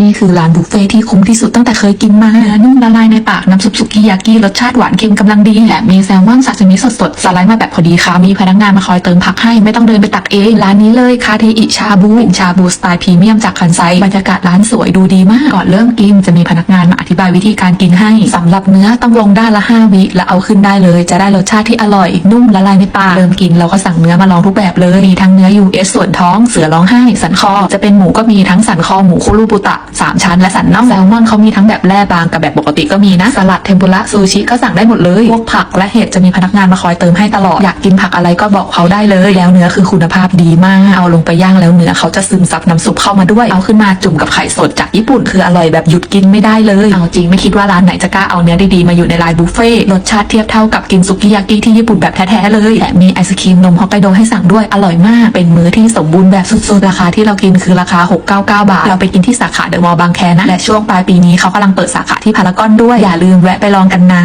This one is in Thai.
นี่คือร้านบุฟเฟ่ที่คุ้มที่สุดตั้งแต่เคยกินมานุ่มละลายในปาก น้ำซุปสุกี้ยากิรสชาติหวานเค็มกำลังดีแถมมีแซลมอนซาซิมิสดๆสไลด์มาแบบพอดีค่ะ มีพนักงานมาคอยเติมผักให้ไม่ต้องเดินไปตักเอง ร้านนี้เลยคาเทอิชาบูเป็นชาบูสไตล์พรีเมียมจากคันไซบรรยากาศร้านสวยดูดีมาก ก่อนเริ่มกินจะมีพนักงานมาอธิบายวิธีการกินให้สำหรับเนื้อต้องลงด้านละ 5 วิแล้วเอาขึ้นได้เลย จะได้รสชาติที่อร่อย นุ่มละลายในปากเริ่มกินเราก็สั่งเนื้อมาลองทุกแบบเลยมีทั้งเนื้อ US ส่วนท้องเสือร้องไห้สันคอจะเป็นหมูก็มีทั้งสันคอหมูคุรุบุตะ สามชั้นและสันน่องแซลมอนเขามีทั้งแบบแร่บางกับแบบปกติก็มีนะสลัดเทมปุระซูชิก็สั่งได้หมดเลยพวกผักและเห็ดจะมีพนักงานมาคอยเติมให้ตลอดอยากกินผักอะไรก็บอกเขาได้เลยแล้วเนื้อคือคุณภาพดีมากเอาลงไปย่างแล้วเนื้อเขาจะซึมซับน้ำซุปเข้ามาด้วยเอาขึ้นมาจุ่มกับไข่สดจากญี่ปุ่นคืออร่อยแบบหยุดกินไม่ได้เลยเอาจริงไม่คิดว่าร้านไหนจะกล้าเอาเนื้อดีๆมาอยู่ในไลน์บุฟเฟ่รสชาติเทียบเท่ากับกินสุกิยากิที่ญี่ปุ่นแบบแท้ๆเลยและมีไอศครีมนมฮอกไกโดให้สั่งด้วยอร่อยมาก เป็นมื้อที่สมบูรณ์แบบสุดๆราคาที่เรากินคือราคา 699 บาท เราไปกินที่สาขาเดอะมอบางแคนะและช่วงปลายปีนี้เขากำลังเปิดสาขาที่พารากอนด้วยอย่าลืมแวะไปลองกันนะ